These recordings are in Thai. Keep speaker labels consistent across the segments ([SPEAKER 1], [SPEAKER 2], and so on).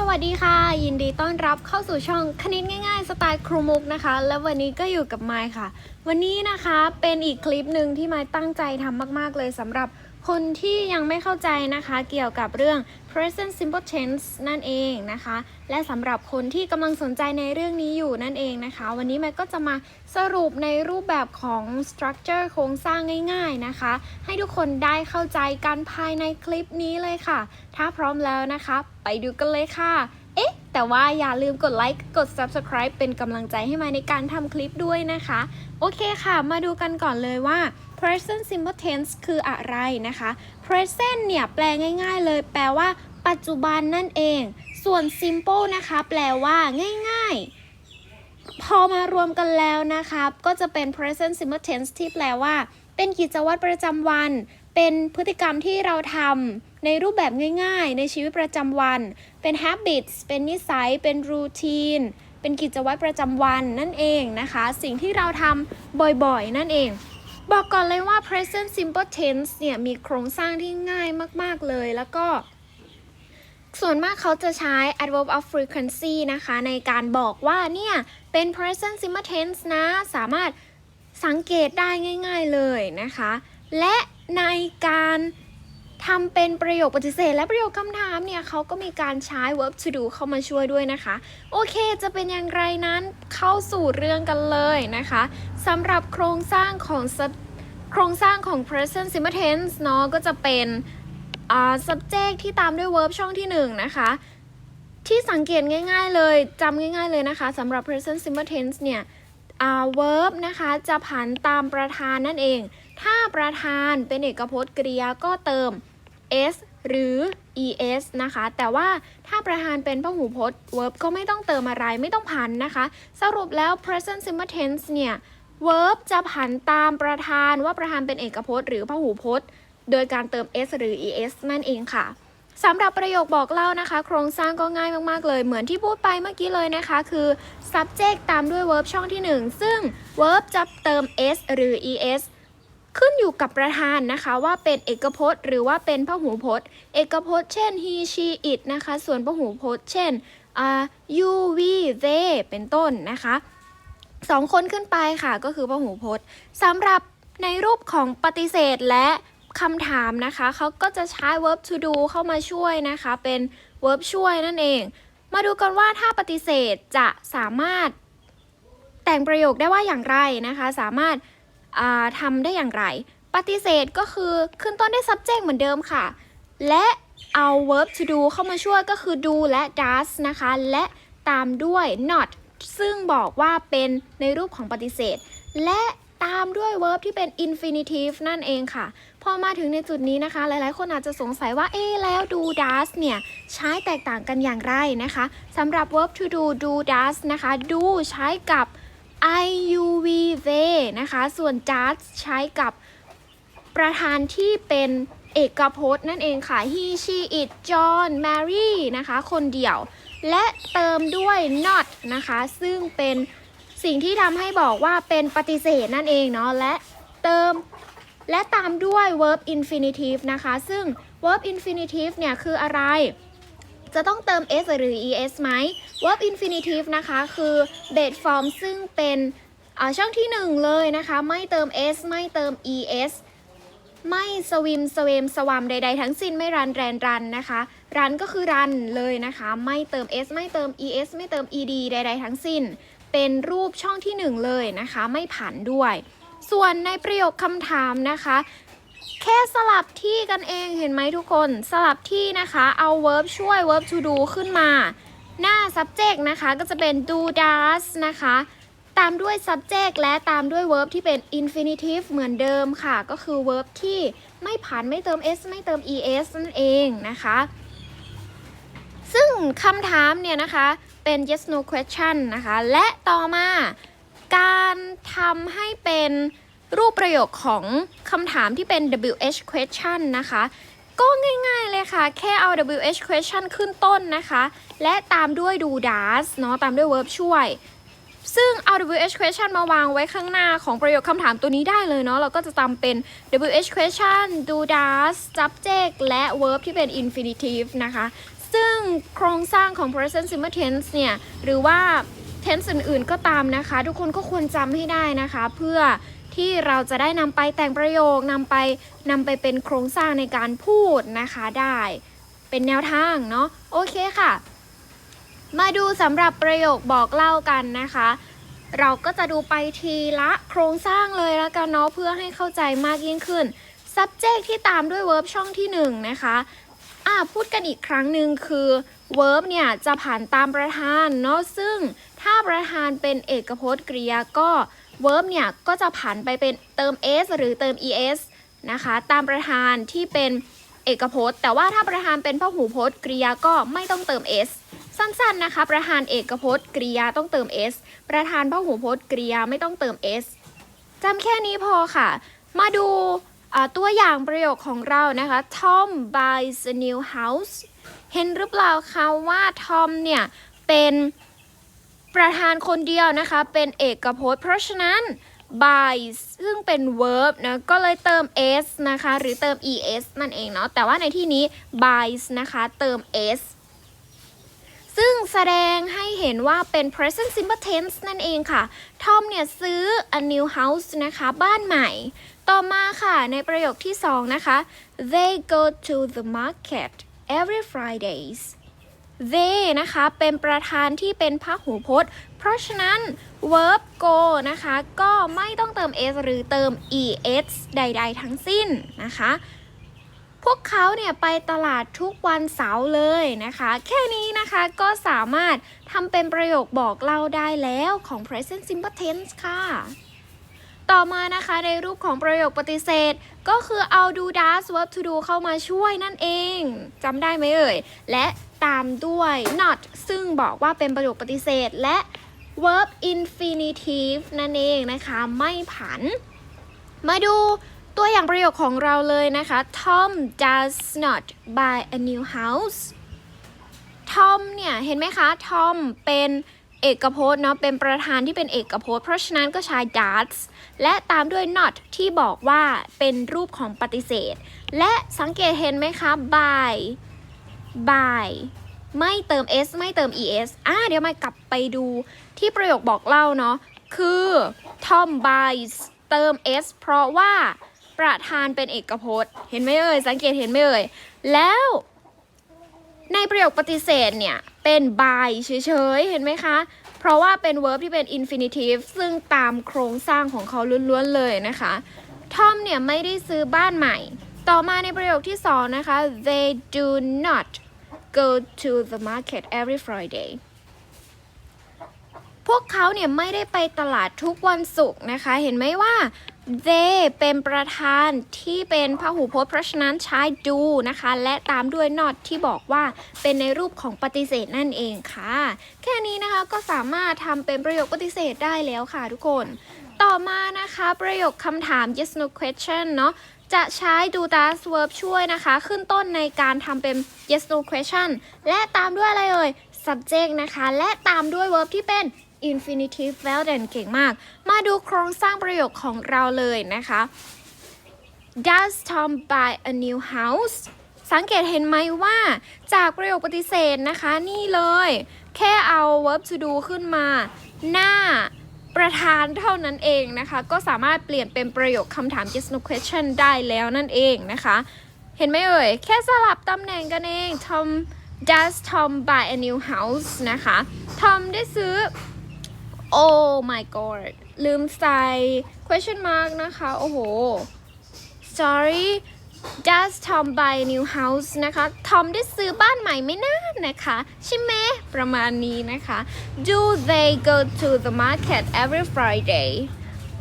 [SPEAKER 1] สวัสดีค่ะ ยินดีต้อนรับเข้าสู่ช่องคณิตง่ายๆ สไตล์ครูมุกนะคะ และวันนี้ก็อยู่กับไมค์ค่ะ วันนี้นะคะเป็นอีกคลิปหนึ่งที่ไมค์ตั้งใจทำมากๆเลยสำหรับ คนที่ยังไม่เข้าใจนะคะเกี่ยวกับเรื่อง present simple tense นั่นเองนะคะ และสำหรับคนที่กำลังสนใจในเรื่องนี้อยู่นั่นเองนะคะ วันนี้ไมค์ก็จะมาสรุปในรูปแบบของ structure โครงสร้างง่ายๆนะคะ ให้ทุกคนได้เข้าใจกันภายในคลิปนี้เลยค่ะ ถ้าพร้อมแล้วนะคะ ไปดูกันเลยค่ะ เอ๊ะ แต่ว่าอย่าลืมกดไลค์กด subscribe เป็นกำลังใจให้มาในการทำคลิปด้วยนะคะ โอเคค่ะ มาดูกันก่อนเลยว่า present simple tense คืออะไรนะคะ present เนี่ยแปลง่ายๆเลยแปลว่า ปัจจุบันนั่นเอง ส่วน simple นะคะ แปลว่าง่ายๆ พอมารวมกันแล้วนะคะก็จะเป็น present simple tense ที่แปลว่า เป็นกิจวัตรประจำวัน เป็นพฤติกรรมที่เราทำในรูปแบบง่ายๆ ในชีวิตประจำวัน เป็น habits เป็นนิสัย เป็น routine เป็นกิจวัตรประจำวันนั่นเองนะคะ สิ่งที่เราทำบ่อยๆ นั่นเอง บอกก่อนเลยว่า present simple tense เนี่ย มีโครงสร้างที่ง่ายมาก ๆ เลย แล้วก็ ส่วนมากเขาจะใช้ adverb of frequency นะคะ ในการบอกว่าเนี่ย เป็น present simple tense นะ สามารถสังเกตได้ง่าย ๆ เลยนะคะ และในการ ทำเป็นประโยคปฏิเสธและประโยคคำถามเนี่ยเขาก็มีการใช้ verb to do เข้ามาช่วยด้วยนะคะ โอเคจะเป็นอย่างไรนั้นเข้าสู่เรื่องกันเลยนะคะสำหรับโครงสร้างของโครงสร้างของ present simple tense เนาะก็จะเป็นอ่า subject ที่ตามด้วย verb ช่องที่ 1 นะคะ ที่สังเกตง่าย ๆเลยจำง่ายๆเลยนะคะสำหรับ present simple tense เนี่ยอ่า verb นะคะจะผันตามประธานนั่นเอง ถ้าประธานเป็นเอกพจน์กริยาก็เติม s หรือ es นะคะ แต่ว่าถ้าประธานเป็นพหูพจน์ verb ก็ไม่ต้องเติมอะไรไม่ต้องผันนะคะ สรุปแล้ว present simple tense เนี่ย verb จะผันตามประธานว่าประธานเป็นเอกพจน์ หรือพหูพจน์ โดยการเติม s หรือ es นั่นเองค่ะสำหรับประโยคบอกเล่านะคะ โครงสร้างก็ง่ายมาก ๆ เลย เหมือนที่พูดไปเมื่อกี้เลยนะคะ คือ subject ตามด้วย verb ช่องที่ 1 ซึ่ง verb จะเติม s หรือ es ขึ้นอยู่กับประธานนะคะว่าเป็นเอกพจน์ หรือว่าเป็นพหูพจน์ เอกพจน์ เช่น he she it นะคะ ส่วนพหูพจน์ เช่นอ่า you we they เป็นต้นนะคะสองคนขึ้นไปค่ะก็คือพหูพจน์สำหรับในรูปของปฏิเสธและคำถามนะคะ เขาก็จะใช้ verb to do เข้ามาช่วยนะคะ เป็น verb ช่วยนั่นเอง มาดูกันว่าถ้าปฏิเสธจะสามารถแต่งประโยคได้ว่าอย่างไรนะคะ สามารถ ทำได้อย่างไร ปฏิเสธก็คือขึ้นต้นด้วย subject เหมือนเดิมค่ะ และเอา verb to do เข้ามาช่วยก็คือ do และ does นะคะ และตามด้วย not ซึ่งบอกว่าเป็นในรูปของปฏิเสธ และตามด้วย verb ที่เป็น infinitive นั่นเองค่ะ พอมาถึงในจุดนี้นะคะ หลายๆ คนอาจจะสงสัยว่า เอ๊แล้ว do does เนี่ย ใช้แตกต่างกันอย่างไรนะคะสำหรับ verb to do do does นะคะ do ใช้กับ I U V they นะคะ ส่วน does ใช้กับประธานที่เป็นเอกพจน์นั่นเองค่ะ he she it John Mary นะคะ คนเดียว และเติมด้วย not นะคะ ซึ่งเป็นสิ่งที่ทำให้บอกว่าเป็นปฏิเสธนั่นเองเนาะ และเติมและตามด้วย verb infinitive นะคะ ซึ่ง verb infinitive เนี่ยคืออะไร จะต้องเติม s หรือ es ไหม verb infinitive นะคะคือ base form ซึ่งเป็นช่องที่ 1 เลยนะคะ ไม่เติม s ไม่เติม es ไม่สวิมสเวมสวามใด ๆ ทั้งสิ้นไม่รันแรนรันนะคะ รันก็คือรันเลยนะคะ ไม่เติม s ไม่เติม es ไม่เติม ed ใด ๆ ทั้งสิ้น เป็นรูปช่องที่ 1 เลยนะคะ ไม่ผันด้วย ส่วนในประโยคคำถามนะคะ แค่สลับที่กันเองเห็นไหมทุกคนสลับที่นะคะเอา verb ช่วย verb to do ขึ้นมา หน้า subject นะคะก็จะเป็น do does นะคะ ตามด้วย subject และตามด้วย verb ที่เป็น infinitive เหมือนเดิมค่ะ ก็คือ verb ที่ไม่ผันไม่เติม s ไม่เติม es นั่นเองนะคะ ซึ่งคำถามเนี่ยนะคะเป็น yes no question นะคะ และต่อมาการทำให้เป็น รูปประโยคของคำถามที่เป็น wh question นะคะ ก็ง่ายๆเลยค่ะ แค่เอา wh question ขึ้นต้นนะคะ และตามด้วย do does เนาะตามด้วย verb ช่วย ซึ่งเอา WH question มาวางไว้ข้างหน้าของประโยคคำถามตัวนี้ได้เลยเนาะเราก็จะตามเป็น WH question do does subject และ verb ที่เป็น infinitive นะคะซึ่งโครงสร้างของ present simple tense เนี่ย หรือว่า tense อื่นๆก็ตามนะคะ ทุกคนก็ควรจำให้ได้นะคะ เพื่อ ที่เราจะได้นำไปแต่งประโยคนำไปนำไปเป็นโครงสร้างในการพูดนะคะได้ เป็นแนวทางเนาะโอเคค่ะ มาดูสำหรับประโยคบอกเล่ากันนะคะ เราก็จะดูไปทีละโครงสร้างเลยแล้วกันเนาะเพื่อให้เข้าใจมากยิ่งขึ้น subject ที่ตามด้วย verb ช่องที่1นะคะอ่าพูดกันอีกครั้งหนึ่งคือ verb เนี่ย จะผ่านตามประธานเนาะซึ่งถ้าประธานเป็นเอกพจน์กริยาก็ verb เนี่ยก็จะผ่านไปเป็นเติม s หรือเติม es นะคะ ตามประธานที่เป็นเอกพจน์ แต่ว่าถ้าประธานเป็นพหูพจน์ กริยาก็ไม่ต้องเติม s สั้นๆนะคะ ประธานเอกพจน์ กริยาต้องเติม s ประธานพหูพจน์ กริยาไม่ต้องเติม s จำแค่นี้พอค่ะ มาดูตัวอย่างประโยคของเรานะคะ Tom buys a new house เห็นหรือเปล่าคะว่า Tom เนี่ยเป็น ประธานคนเดียวนะคะเป็นเอกพจน์ เพราะฉะนั้น buys ซึ่งเป็น verb นะก็เลยเติม s นะคะหรือเติม es นั่นเองเนาะแต่ว่าในที่นี้ buys นะคะเติม s ซึ่งแสดงให้เห็นว่าเป็น present simple tense นั่นเองค่ะ ทอมเนี่ยซื้อ a new house นะคะ บ้านใหม่ ต่อมาค่ะ ในประโยคที่ 2 นะคะ they go to the market every Fridays they นะคะ เป็นประธานที่เป็นพหูพจน์ เพราะฉะนั้น verb go นะคะ ก็ไม่ต้องเติม s หรือเติม es ใด ๆ ทั้งสิ้นนะคะ พวกเขาเนี่ยไปตลาดทุกวันเสาร์เลยนะคะ แค่นี้นะคะก็สามารถทำเป็นประโยคบอกเล่าได้แล้วของ present simple tense ค่ะต่อมานะคะในรูปของประโยคปฏิเสธ ก็คือเอา do does verb to do เข้ามาช่วยนั่นเองจำได้ไหมเอ่ย และ ตามด้วย not ซึ่งบอกว่าเป็นประโยคปฏิเสธและ verb infinitive นั่นเองนะคะ ไม่ผัน มาดูตัวอย่างประโยคของเราเลยนะคะ Tom does not buy a new house Tom เนี่ย เห็นไหมคะ Tom เป็นเอกพจน์เนาะ เป็นประธานที่เป็นเอกพจน์ เพราะฉะนั้นก็ใช้ does และตามด้วย not ที่บอกว่าเป็นรูปของปฏิเสธ และสังเกตเห็นไหมคะ buy by ไม่เติม s ไม่เติม es อะเดี๋ยวมากลับไปดูที่ประโยคบอกเล่าเนาะ คือ Tom buys เติม s เพราะว่าประธานเป็นเอกพจน์ เห็นไหมเอ่ย สังเกตเห็นไหมเอ่ย แล้ว ในประโยคปฏิเสธเนี่ย เป็น by เฉยๆ เห็นไหมคะ เพราะว่าเป็น verb ที่เป็น infinitive ซึ่งตามโครงสร้างของเขาล้วนๆเลยนะคะ ทอมเนี่ยไม่ได้ซื้อบ้านใหม่ ต่อมาในประโยคที่สองนะคะ they do not go to the market every Friday พวกเขาเนี่ยไม่ได้ไปตลาดทุกวันศุกร์นะคะ เห็นไหมว่า they เป็นประธานที่เป็นพหูพจน์เพราะฉะนั้นใช้ do นะคะ และตามด้วย not ที่บอกว่าเป็นในรูปของปฏิเสธนั่นเองค่ะ แค่นี้นะคะก็สามารถทำเป็นประโยคปฏิเสธได้แล้วค่ะทุกคน ต่อมานะคะประโยคคำถาม yes no question เนาะ จะใช้ do does verb ช่วยนะคะ ขึ้นต้นในการทำเป็น yes no question และตามด้วยอะไรเอ่ย subject นะคะ และตามด้วย verb ที่เป็น infinitive well d o n เก่งมาก มาดูโครงสร้างประโยคของเราเลยนะคะ Does Tom buy a new house สังเกตเห็นไหมว่าจากประโยคปฏิเสธนะคะนี่เลย แค่เอา verb to do ขึ้นมา หน้า ประธานเท่านั้นเองนะคะ ก็สามารถเปลี่ยนเป็นประโยคคำถาม yes no question ได้แล้วนั่นเองนะคะ เห็นไหมเอ่ย แค่สลับตำแหน่งกันเอง Tom does Tom buy a new house นะคะ Tom ได้ซื้อ Oh my god ลืมใส่ question mark นะคะ โอ้โห sorry does Tom buy new house นะคะ Tom ได้ซื้อบ้านใหม่ไหมนะนะคะ ใช่ไหมประมาณนี้นะคะ do they go to the market every Friday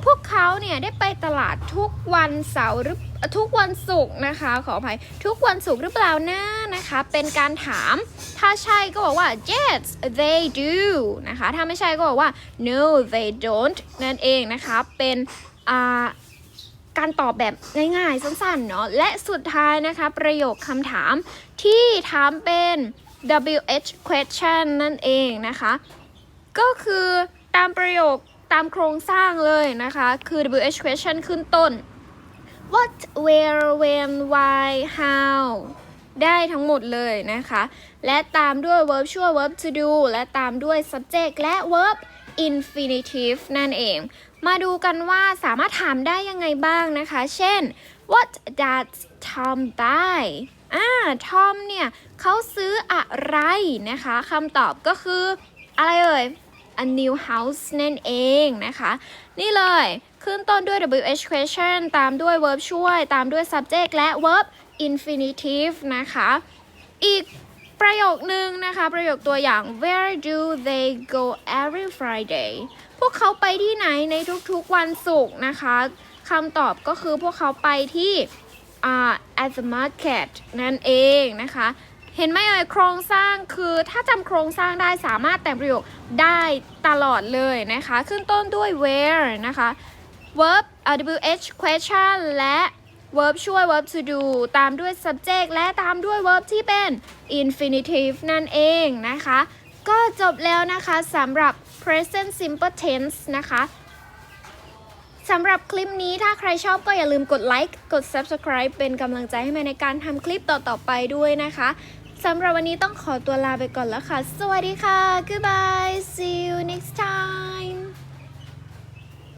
[SPEAKER 1] พวกเขาเนี่ยได้ไปตลาดทุกวันเสาร์หรือทุกวันศุกร์นะคะ ขออภัยทุกวันศุกร์หรือเปล่านะนะคะ เป็นการถาม ถ้าใช่ก็บอกว่า yes they do นะคะ ถ้าไม่ใช่ก็บอกว่า no they don't นั่นเองนะคะ เป็นอ่า การตอบแบบง่ายๆ สั้นๆเนาะและสุดท้ายนะคะ ประโยคคำถามที่ถามเป็น WH question นั่นเองนะคะ ก็คือตามประโยคตามโครงสร้างเลยนะคะ คือ WH question ขึ้นต้น what where when why how ได้ทั้งหมดเลยนะคะ และตามด้วย verb ช่วย verb to do และตามด้วย subject และ verb infinitive นั่นเอง มาดูกันว่าสามารถถามได้ยังไงบ้างนะคะ เช่น what does Tom buy อ่า Tom เนี่ยเขาซื้ออะไรนะคะคำตอบก็คืออะไรเอ่ย a new house นั่นเองนะคะ นี่เลยขึ้นต้นด้วย WH question ตามด้วย verb ช่วย ตามด้วย subject และ verb infinitive นะคะ อีกประโยคนึงนะคะ ประโยคตัวอย่าง where do they go every Friday พวกเขาไปที่ไหนในทุกๆวันศุกร์นะคะคำตอบก็คือพวกเขาไปที่อ่า at the market นั่นเองนะคะ เห็นไหมเอ่ยโครงสร้างคือถ้าจำโครงสร้างได้สามารถแต่งประโยคได้ตลอดเลยนะคะ ขึ้นต้นด้วย where นะคะ verb wh question และ verb ช่วย verb to do ตามด้วย subject และตามด้วย verb ที่เป็น infinitive นั่นเองนะคะ ก็จบแล้วนะคะสำหรับ present simple tense นะคะสำหรับคลิปนี้ถ้าใครชอบก็อย่าลืมกดไลค์กด subscribe เป็นกำลังใจให้แม่ในการทำคลิปต่อๆไปด้วยนะคะสำหรับวันนี้ต้องขอตัวลาไปก่อนแล้วค่ะ สวัสดีค่ะ goodbye see you next time